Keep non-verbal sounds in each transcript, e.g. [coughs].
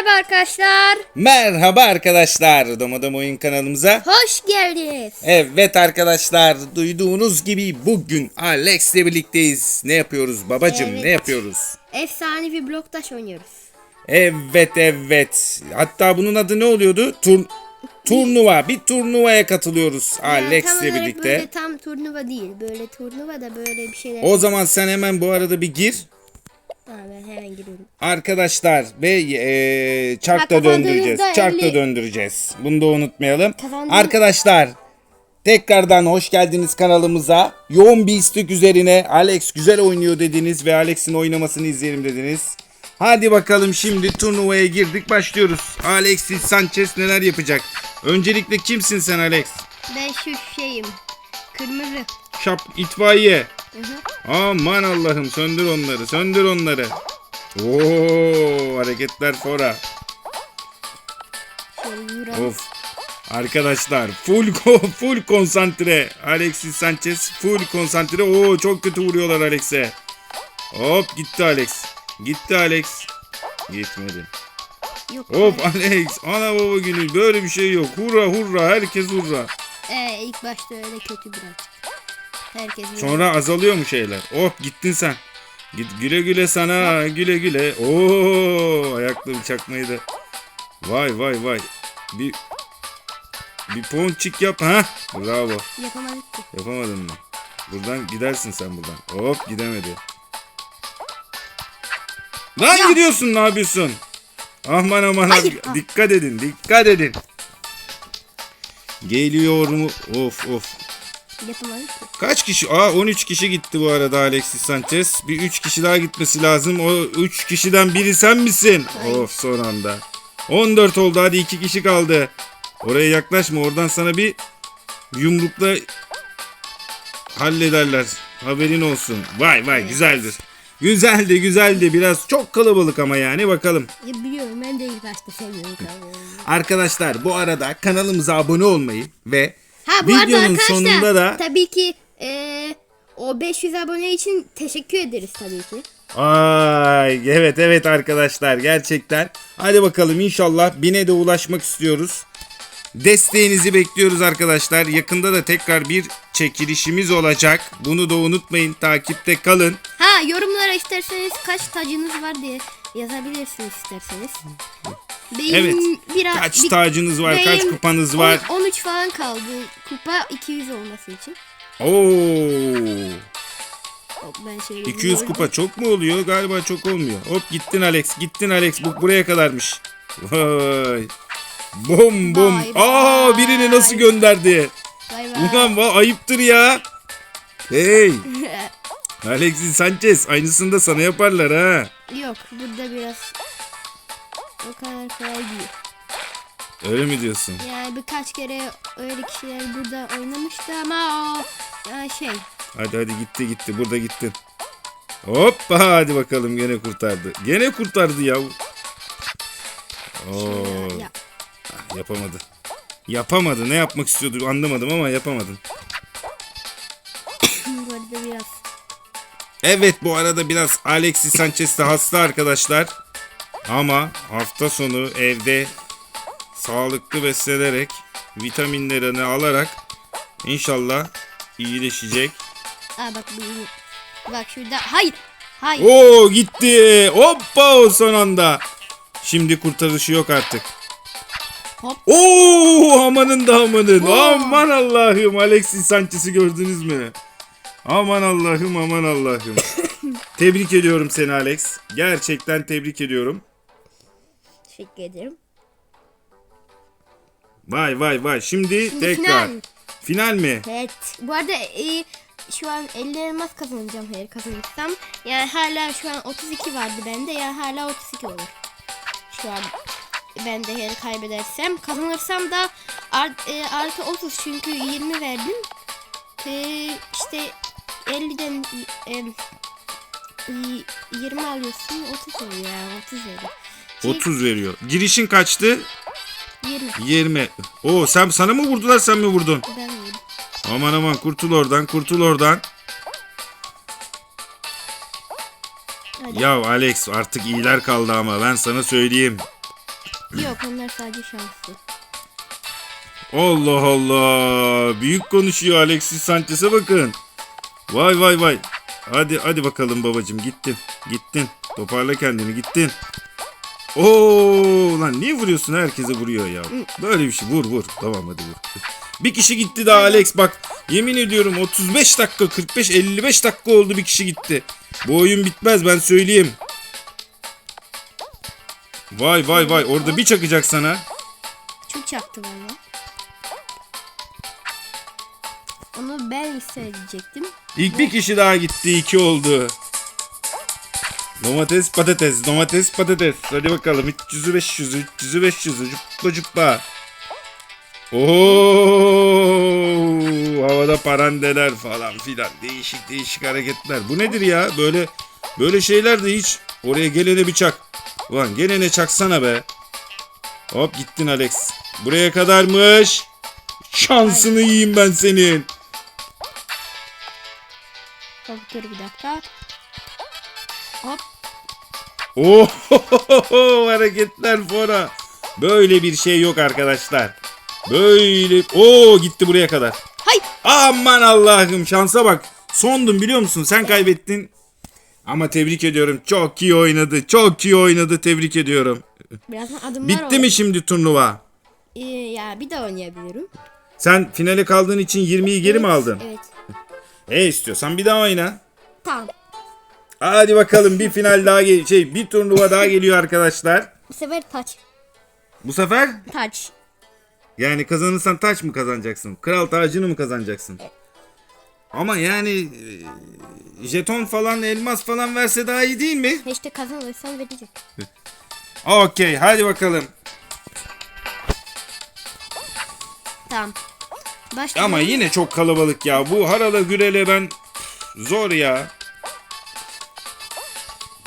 Merhaba arkadaşlar. Merhaba arkadaşlar. Domodom Oyun kanalımıza. Hoş geldiniz. Evet arkadaşlar duyduğunuz gibi bugün Alex'le birlikteyiz. Ne yapıyoruz babacım Evet. ne yapıyoruz? Efsanevi bloktaş oynuyoruz. Evet evet. Hatta bunun adı ne oluyordu? Tur turnuva. Bir turnuvaya katılıyoruz Yani Alex'le olarak birlikte. Böyle tam turnuva değil. Böyle turnuva da böyle bir şeyler. O zaman sen hemen bu arada bir gir. Ha, ben hemen giriyorum. Arkadaşlar ve e, Ha, çark da döndüreceğiz. kazandığınızda Çark da 50 döndüreceğiz. Bunu da unutmayalım. Kazandığınız- Arkadaşlar tekrardan hoş geldiniz kanalımıza. Yoğun bir istek üzerine Alex güzel oynuyor dediniz ve Alex'in oynamasını izleyelim dediniz. Hadi bakalım şimdi turnuvaya girdik başlıyoruz. Alexis Sanchez neler yapacak? Öncelikle kimsin sen Alex? Ben şu şeyim. Kırmızı. Şap itfaiye. Aman Allah'ım söndür onları söndür onları. Oo hareketler fora. Of. Arkadaşlar full full konsantre. Alexis Sanchez full konsantre. Oo çok kötü vuruyorlar Alex'e. Hop gitti Alex. Gitti Alex. Gitmedi. Yok. Hop Alex. Ana baba günü böyle bir şey yok. Hurra hurra herkes hurra. Ee, ilk başta öyle kötü birazcık. Herkes Sonra azalıyor mu şeyler? Hop gittin sen. Git güle güle sana güle güle. Oo ayaklı bıçakmayı da. Vay vay vay. Bir bir ponçik yap ha. Bravo. yapamadık ki. Yapamadın mı? Buradan gidersin sen buradan. Hop gidemedi. Lan Ya. gidiyorsun ne yapıyorsun? Aman aman Hayır. abi, dikkat edin dikkat edin. Geliyor mu? Of of. Yapamadık. Kaç kişi? Aa 13 kişi gitti bu arada Alexis Sanchez. Bir 3 kişi daha gitmesi lazım. O 3 kişiden biri sen misin? Hayır. Of son anda. 14 oldu hadi 2 kişi kaldı. Oraya yaklaşma oradan sana bir yumrukla hallederler. Haberin olsun. Vay vay güzeldir. Güzeldi güzeldi biraz çok kalabalık ama yani bakalım. Ya biliyorum ben de ilk başta sevmiyorum. Arkadaşlar bu arada kanalımıza abone olmayı ve Ha bu arada videonun arkadaşlar sonunda da tabii ki eee, o 500 abone için teşekkür ederiz tabii ki. Ay evet evet arkadaşlar gerçekten. Hadi bakalım inşallah bine de ulaşmak istiyoruz. Desteğinizi bekliyoruz arkadaşlar. Yakında da tekrar bir çekilişimiz olacak. Bunu da unutmayın. Takipte kalın. Ha yorumlara isterseniz kaç tacınız var diye yazabilirsiniz isterseniz. Benim Evet. biraz Kaç bir- tacınız var, kaç kupanız var? on- 13 falan kaldı. Kupa 200 olması için. Oo! Hop, Ben şey 200 kupa çok mu oluyor? Galiba çok olmuyor. Hop gittin Alex. Gittin Alex. Bu buraya kadarmış. Vay. Bom bom. Vay Aa vay. birini nasıl gönderdi? Bay bay. Ulan va ayıptır ya. Hey. [laughs] Alexis Sanchez aynısını da sana yaparlar ha. Yok burada biraz o kadar kolay değil. Öyle mi diyorsun? Yani birkaç kere öyle kişiler burada oynamıştı ama o yani şey Hadi hadi gitti gitti burada gittin. Hoppa hadi bakalım gene kurtardı. Gene kurtardı ya. Oo, ya, yapamadı. Yapamadı. Ne yapmak istiyordu anlamadım ama yapamadın. biraz Evet bu arada biraz Alexis Sanchez de hasta arkadaşlar. Ama hafta sonu evde sağlıklı beslenerek vitaminlerini alarak inşallah iyileşecek. Aa bak bu iyi. Bak şurada hayır hayır Oo gitti. Hoppa o son anda. Şimdi kurtarışı yok artık. Hop. Oo amanın da amanın. Oo. Aman Allah'ım Alexis Sanchez'i gördünüz mü? Aman Allah'ım aman Allah'ım. [coughs] tebrik ediyorum seni Alex. Gerçekten tebrik ediyorum. teşekkür ederim. Vay vay vay. Şimdi, Şimdi tekrar. final. Final mi? Evet bu arada e, şu an 50 elmas kazanacağım eğer kazanırsam. Yani hala şu an 32 vardı bende yani hala 32 olur. Şu an ben de eğer kaybedersem kazanırsam da art, e, artı 30 çünkü 20 verdim. E, işte 50'den e, e, 20 alıyorsun 30 oluyor yani 30 veriyor. Şey, 30 veriyor. Girişin kaçtı? 20 20. Oo sen sana mı vurdular sen mi vurdun? ben. Aman aman kurtul oradan kurtul oradan. Hadi. Ya Alex artık iyiler kaldı ama ben sana söyleyeyim. Yok onlar sadece şanslı. Allah Allah. Büyük konuşuyor Alexis Sanchez'e bakın. Vay vay vay. Hadi hadi bakalım babacım gittin. Gittin. Toparla kendini gittin. Oo lan niye vuruyorsun? Herkese vuruyor ya. Böyle bir şey vur vur. Tamam hadi vur. Bir kişi gitti daha Alex bak. Yemin ediyorum 35 dakika 45 55 dakika oldu bir kişi gitti. Bu oyun bitmez ben söyleyeyim. Vay vay vay orada bir çakacak sana. Çok çaktı valla. Onu ben hissedecektim. İlk bir kişi daha gitti. iki oldu. Domates patates. Domates patates. Hadi bakalım. 300'ü 500'ü 300'ü 500'ü. Cuppa cuppa. Oo, havada parandeler falan filan. Değişik değişik hareketler. Bu nedir ya? Böyle böyle şeyler de hiç. Oraya gelene bir çak. Ulan gelene çaksana be. Hop gittin Alex. Buraya kadarmış. Şansını yiyeyim ben senin. Hop dur bir dakika. Hop. Oo [laughs] hareketler fora. Böyle bir şey yok arkadaşlar. Böyle o gitti buraya kadar. Hay. Aman Allah'ım şansa bak. Sondun biliyor musun? Sen kaybettin. Ama tebrik ediyorum. Çok iyi oynadı. Çok iyi oynadı. Tebrik ediyorum. Birazdan adımlar Bitti oldu. mi şimdi turnuva? Ee, ya bir daha oynayabilirim. Sen finale kaldığın için 20'yi geri mi aldın? Evet. [laughs] E istiyorsan bir daha oyna. Tamam. Hadi bakalım bir final daha gel şey bir turnuva daha geliyor arkadaşlar. Bu sefer taç. Bu sefer Taç. Yani kazanırsan taç mı kazanacaksın? Kral tacını mı kazanacaksın? Ama yani e, jeton falan elmas falan verse daha iyi değil mi? İşte kazanırsam verecek. Okey hadi bakalım. Tamam. Başla. Ama yine çok kalabalık ya. Bu harala gürele ben zor ya.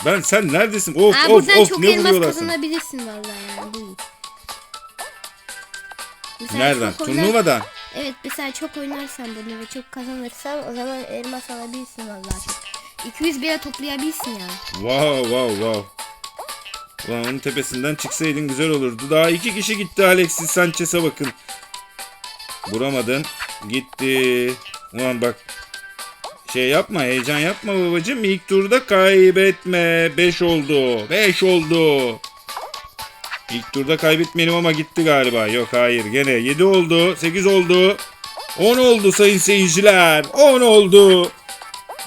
Ben sen neredesin? Of Aa, of buradan of çok ne elmas vuruyorlar sana? kazanabilirsin vallahi yani bu iyi. Mesela Nereden? çok oynar-. Evet mesela çok oynarsan bunu ve çok kazanırsan o zaman elmas alabilirsin vallahi çok. 200 bile toplayabilirsin yani. Wow wow wow. Ulan onun tepesinden çıksaydın güzel olurdu. Daha iki kişi gitti Alexis Sanchez'e bakın. Vuramadın. Gitti. Ulan bak. Şey yapma heyecan yapma babacım. İlk turda kaybetme. 5 oldu. 5 oldu. İlk turda kaybetmeyelim ama gitti galiba. Yok hayır gene 7 oldu. 8 oldu. 10 oldu sayın seyirciler. 10 oldu.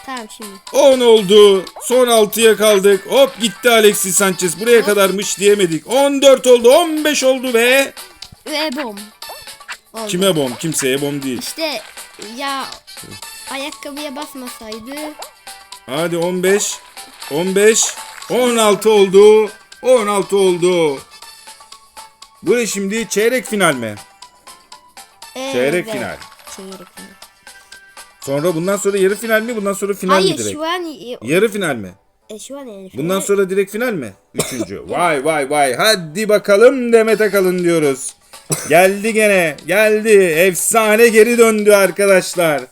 Tamam şimdi. 10 oldu. Son 6'ya kaldık. Hop gitti Alexis Sanchez. Buraya kadarmış diyemedik. 14 oldu. 15 oldu ve Ve bom. Oldu. kime bom? Kimseye bom değil. İşte ya ayakkabıya basmasaydı Hadi 15. 15. 16 oldu. 16 oldu. Bu ne şimdi? Çeyrek final mi? Çeyrek Evet, final. Çeyrek final. Sonra bundan sonra yarı final mi? Bundan sonra final mi Hayır direkt? şu an Yarı final mi? e, şu an yani Bundan sonra direkt final mi? Üçüncü. [laughs] vay vay vay. Hadi bakalım Demet Akalın diyoruz. Geldi gene. Geldi. Efsane geri döndü arkadaşlar.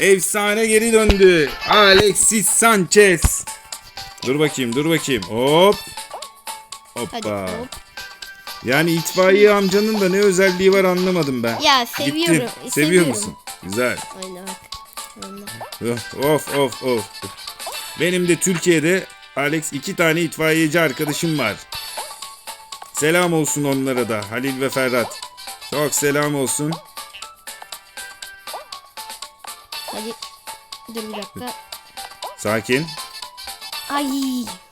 Efsane geri döndü. Alexis Sanchez. Dur bakayım dur bakayım. Hop. Hadi Hoppa. hop. Yani itfaiye amcanın da ne özelliği var anlamadım ben. Ya seviyorum. Gittin. Seviyor seviyorum. musun? Güzel. Oynamak. Oynamak. Of of of. Benim de Türkiye'de Alex iki tane itfaiyeci arkadaşım var. Selam olsun onlara da Halil ve Ferhat. Çok selam olsun. Hadi. Dur bir dakika. Sakin. Ay.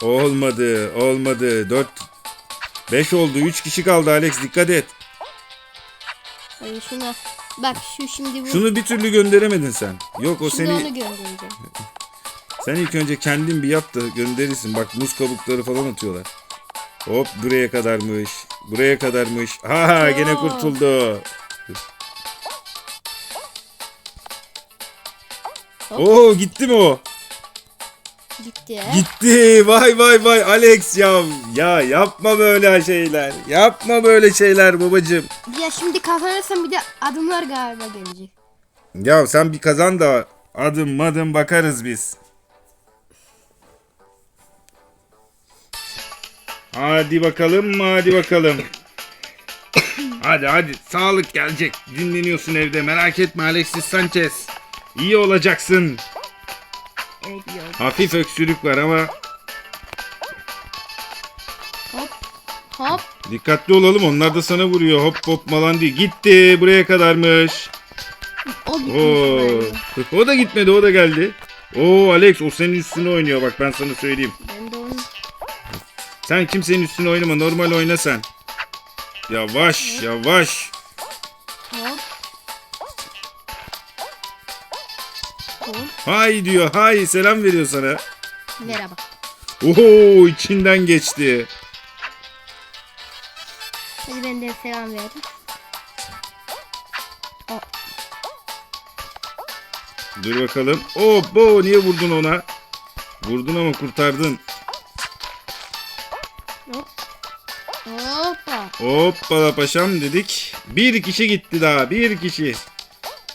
Olmadı, olmadı. 4 5 oldu. 3 kişi kaldı Alex dikkat et. Hadi şuna. Bak şu şimdi bu. Şunu bir türlü gönderemedin sen. Yok o şimdi seni onu göndereceğim. sen ilk önce kendin bir yap da gönderirsin. Bak muz kabukları falan atıyorlar. Hop buraya kadarmış. Buraya kadarmış. Ha gene kurtuldu. Hop. Oo gitti mi o? Gitti. Gitti. Vay vay vay Alex ya. Ya yapma böyle şeyler. Yapma böyle şeyler babacım. Ya şimdi kazanırsam bir de adımlar galiba gelecek. Ya sen bir kazan da adım madım bakarız biz. Hadi bakalım hadi bakalım. Hadi hadi sağlık gelecek. Dinleniyorsun evde merak etme Alexis Sanchez. İyi olacaksın. Evet iyi oldu. Hafif öksürük var ama Hop. Hop. dikkatli olalım onlar da sana vuruyor. Hop hop falan değil. Gitti buraya kadarmış. O gitmiş. Oo. böyle. O da gitmedi o da geldi. Oo Alex o senin üstüne oynuyor bak ben sana söyleyeyim. Ben de onu. Sen kimsenin üstüne oynama normal oyna sen. Yavaş yavaş. Hay diyor hay selam veriyor sana. Merhaba. Oho içinden geçti. Hadi ben de selam verdim. Dur bakalım. Hop bo niye vurdun ona? Vurdun ama kurtardın. Hop. Hoppa. Hoppala paşam dedik. Bir kişi gitti daha bir kişi.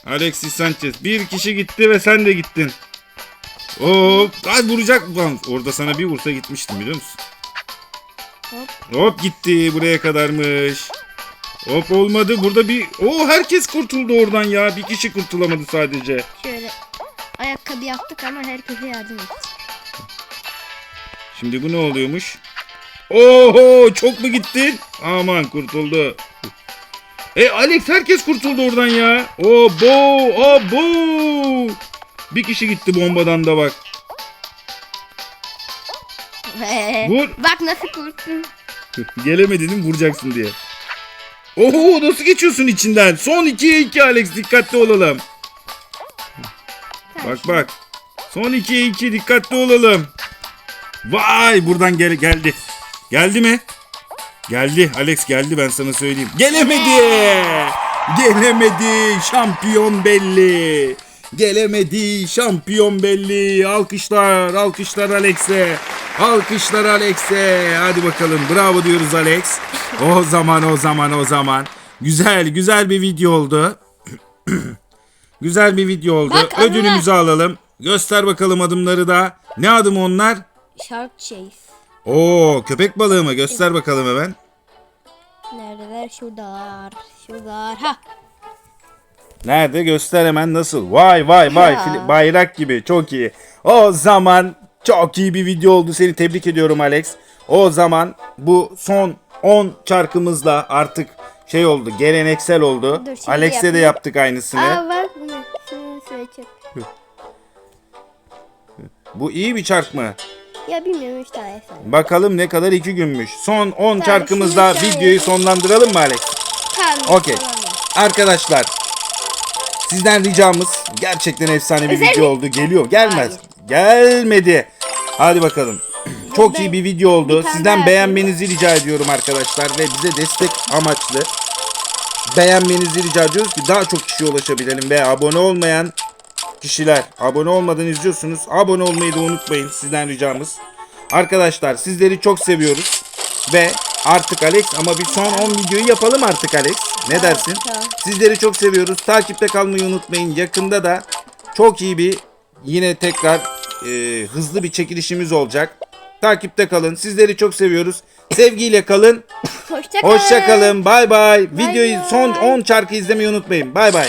Alexis Sanchez bir kişi gitti ve sen de gittin. Hop ay vuracak lan. Orada sana bir vursa gitmiştim biliyor musun? Hop. Hop gitti buraya kadarmış. Hop olmadı burada bir... o herkes kurtuldu oradan ya. Bir kişi kurtulamadı sadece. Şöyle ayakkabı yaptık ama herkese yardım ettik. Şimdi bu ne oluyormuş? Oho çok mu gittin? Aman kurtuldu. E Alex herkes kurtuldu oradan ya. O bo o bo. Bir kişi gitti bombadan da bak. Vur. Bak nasıl kurttun. [laughs] Gelemedin vuracaksın diye. Oho nasıl geçiyorsun içinden? Son 2'ye 2 Alex dikkatli olalım. Bak bak. Son 2'ye 2 dikkatli olalım. Vay buradan gel geldi. Geldi mi? Geldi. Alex geldi ben sana söyleyeyim. Gelemedi. Gelemedi. Şampiyon belli. Gelemedi. Şampiyon belli. Alkışlar. Alkışlar Alex'e. Alkışlar Alex'e. Hadi bakalım. Bravo diyoruz Alex. O zaman o zaman o zaman. Güzel güzel bir video oldu. [clears throat] güzel bir video oldu. Bak. Ödülümüzü alalım. Göster bakalım adımları da. Ne adım onlar? Shark Chase. Oo köpek balığı mı? Göster bakalım hemen. Neredeler? Şuradalar. Şuradalar. Ha. Nerede? Göster hemen nasıl? Vay vay vay. Ya. Bayrak gibi. Çok iyi. O zaman çok iyi bir video oldu. Seni tebrik ediyorum Alex. O zaman bu son 10 çarkımızla artık şey oldu. Geleneksel oldu. Alex'e de yaptık aynısını. Aa bak bunu. Şunu. Bu iyi bir çark mı? Ya bilmiyorum 3 tane efendim. Bakalım ne kadar iki günmüş. Son 10 Tamam, çarkımızla şimdi videoyu yapalım. sonlandıralım mı Alex? Tamam. Okey. Arkadaşlar sizden ricamız gerçekten efsane bir Özellik- video oldu. Geliyor. Gelmez. Gelmedi. Hadi bakalım. [clears throat] Çok iyi bir video oldu. bir tane Sizden daha beğenmenizi rica ediyorum arkadaşlar ve bize destek amaçlı beğenmenizi rica ediyoruz ki daha çok kişiye ulaşabilelim ve abone olmayan kişiler abone olmadan izliyorsunuz. Abone olmayı da unutmayın sizden ricamız. Arkadaşlar sizleri çok seviyoruz ve artık Alex ama bir son 10 videoyu yapalım artık Alex. Ne dersin? Sizleri çok seviyoruz. Takipte kalmayı unutmayın. Yakında da çok iyi bir yine tekrar e, hızlı bir çekilişimiz olacak. Takipte kalın. Sizleri çok seviyoruz. Sevgiyle kalın. Hoşça kalın. Hoşça kalın. Bay bay. Videoyu son 10 çarkı izlemeyi unutmayın. Bay bay.